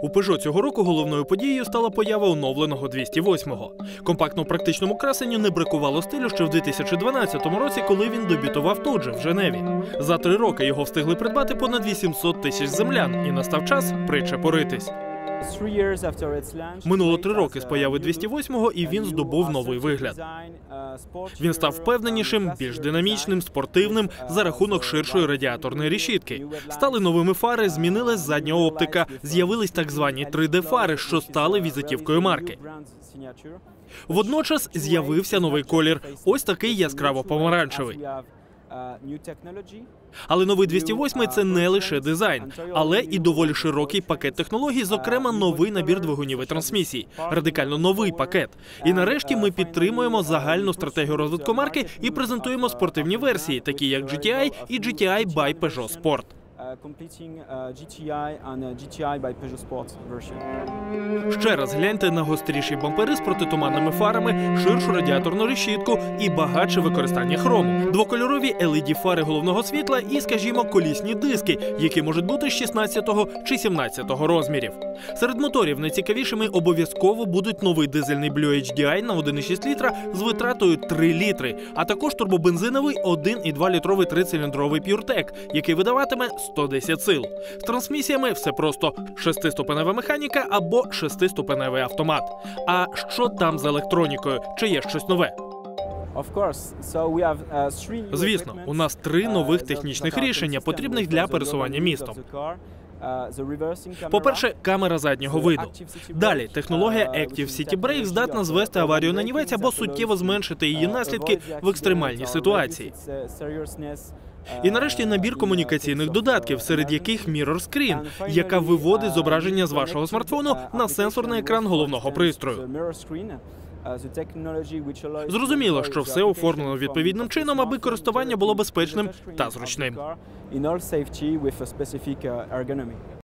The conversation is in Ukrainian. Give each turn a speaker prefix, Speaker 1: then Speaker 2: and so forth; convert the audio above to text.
Speaker 1: У Peugeot цього року головною подією стала поява оновленого 208-го. Компактно-практичному красенню не бракувало стилю ще в 2012 році, коли він дебютував тут же, в Женеві. За три роки його встигли придбати понад 800 тисяч землян, і настав час причепоритись. Минуло три роки з появи 208-го, і він здобув новий вигляд. Він став впевненішим, більш динамічним, спортивним за рахунок ширшої радіаторної решітки. Стали новими фари, змінилась задня оптика, з'явились так звані 3D-фари, що стали візитівкою марки. Водночас з'явився новий колір. Ось такий яскраво помаранчевий. Але новий 208 – це не лише дизайн, але і доволі широкий пакет технологій, зокрема новий набір двигунів і трансмісій, радикально новий пакет. І нарешті ми підтримуємо загальну стратегію розвитку марки і презентуємо спортивні версії, такі як GTI і GTI by Peugeot Sport.
Speaker 2: Completing uh, GTI and uh, GTI by Peugeot Sport version.
Speaker 1: Ще раз гляньте на гостріші бампери з протитуманними фарами, ширшу радіаторну решітку і багатше використання хрому, двокольорові led фари головного світла і, скажімо, колісні диски, які можуть бути з 16 чи 17 розмірів. Серед моторів найцікавішими обов'язково будуть новий дизельний Blue HDI на 1,6 літра з витратою 3 літри, а також турбобензиновий 1,2 літровий трициліндровий PureTech, який видаватиме 110 сил. З трансмісіями все просто шестиступенева механіка або шестиступеневий автомат. А що там з електронікою? Чи є щось нове?
Speaker 2: Uh,
Speaker 1: Звісно, у нас три
Speaker 2: uh,
Speaker 1: нових технічних рішення, потрібних для пересування містом.
Speaker 2: Uh,
Speaker 1: По-перше, камера заднього виду. Далі технологія Active City Brake здатна звести аварію на нівець або суттєво зменшити її наслідки в екстремальній ситуації.
Speaker 2: Uh, uh,
Speaker 1: І нарешті набір
Speaker 2: uh,
Speaker 1: комунікаційних додатків,
Speaker 2: uh,
Speaker 1: серед яких Mirror Screen, яка виводить
Speaker 2: uh,
Speaker 1: зображення з вашого смартфону
Speaker 2: uh,
Speaker 1: на сенсорний екран головного пристрою.
Speaker 2: uh,
Speaker 1: Зрозуміло, що все оформлено відповідним чином, аби користування було безпечним та зручним.